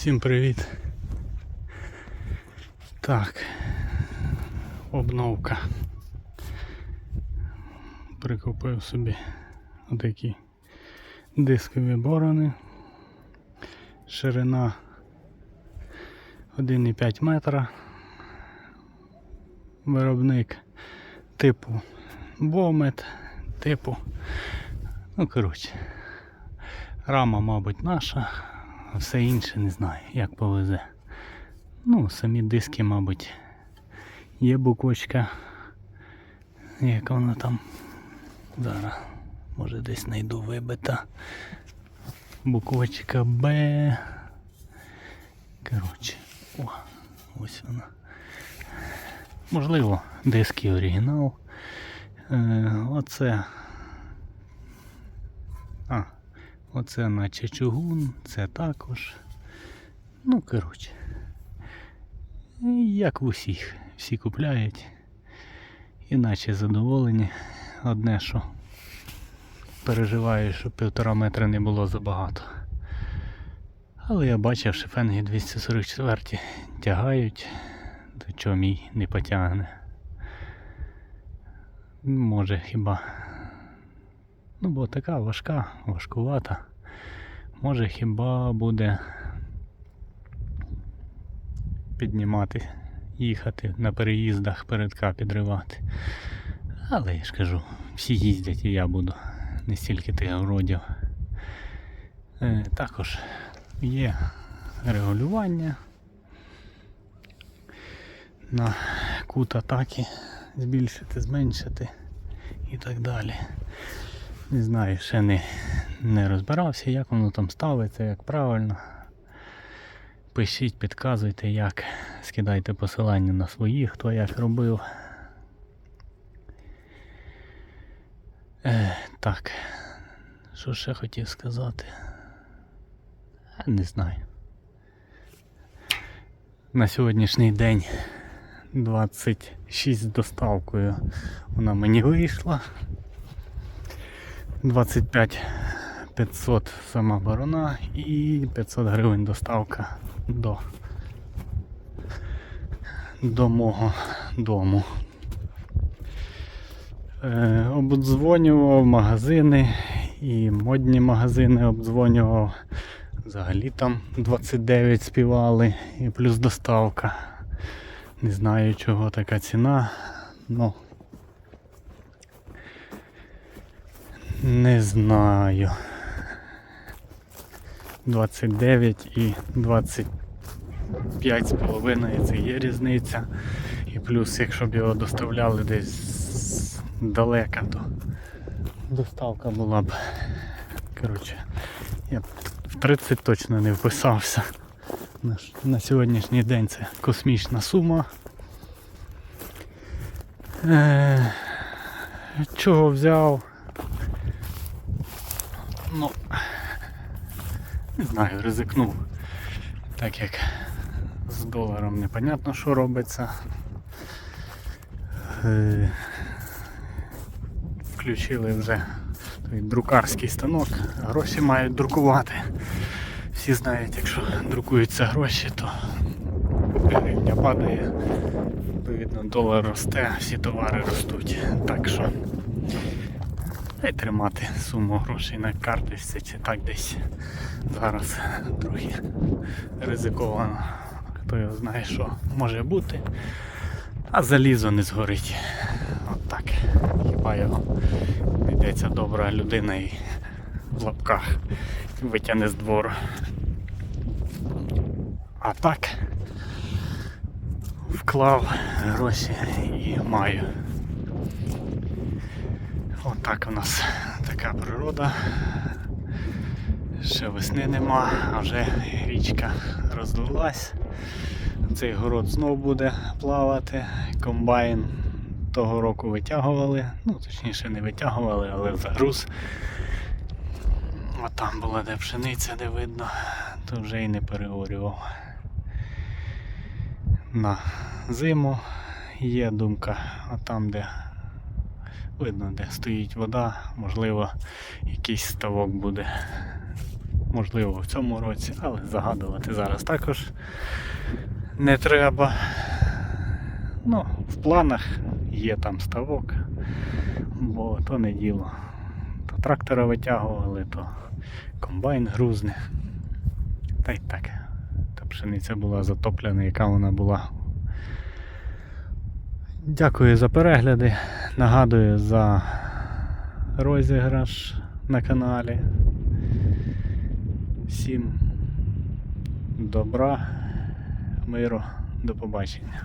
Всім привіт. Так. Обновка. Прикупив собі отакі дискові борони. Ширина 1,5 метра. Виробник типу Бомет, типу. Ну, коротше. Рама, мабуть, наша, все інше не знаю, як повезе. Ну, самі диски, мабуть, є буквочка. Як вона там зараз, може десь знайду вибита. Буквочка Б. Коротше, о, ось вона. Можливо, диски оригінал. Е, оце. А, Оце наче чугун, це також. Ну, коротше. Як в усіх. Всі купляють. Іначе задоволені. Одне, що переживаю, що півтора метра не було забагато. Але я бачив, що фенги 244 тягають, то чого мій не потягне. Може хіба Ну, бо така важка, важкувата. Може хіба буде піднімати, їхати на переїздах передка підривати. Але я ж кажу, всі їздять і я буду не стільки тих городів. Е, також є регулювання на кут атаки збільшити, зменшити і так далі. Не знаю, ще не, не розбирався, як воно там ставиться, як правильно. Пишіть, підказуйте, як, скидайте посилання на свої, хто як робив. Е, так, що ще хотів сказати? А, Не знаю. На сьогоднішній день 26 з доставкою вона мені вийшла. 25 500 сама борона і 500 гривень доставка до, до мого дому. Е, обдзвонював магазини і модні магазини обдзвонював. Взагалі там 29 співали і плюс доставка. Не знаю чого така ціна. Ну, Не знаю. 29 і 25 з половиною це є різниця. І плюс, якщо б його доставляли десь далеко, то доставка була б. Коротше, я б в 30 точно не вписався. На, на сьогоднішній день це космічна сума. Е, чого взяв? Ну, не знаю, ризикнув. Так як з доларом непонятно, що робиться. Е, Включили вже той друкарський станок, гроші мають друкувати. Всі знають, якщо друкуються гроші, то гривня падає, відповідно долар росте, всі товари ростуть. Так що та й тримати суму грошей на карточці чи так десь. Зараз трохи ризиковано. Хто його знає, що може бути. А залізо не згорить. От так. Хіба його йдеться добра людина і в лапках витягне з двору. А так вклав гроші і маю. Отак у нас така природа. Ще весни нема, а вже річка розлилась. Цей город знов буде плавати. Комбайн того року витягували, ну точніше не витягували, але загруз. А там була де пшениця, де видно, то вже і не переорював. На зиму є думка, а там, де видно, де стоїть вода, можливо, якийсь ставок буде. можливо в цьому році, але загадувати зараз також не треба. Ну, в планах є там ставок, бо то не діло. То трактора витягували, то комбайн грузне. Та й так. Та пшениця була затоплена, яка вона була. Дякую за перегляди. Нагадую за розіграш на каналі. Всім добра, миру, до побачення.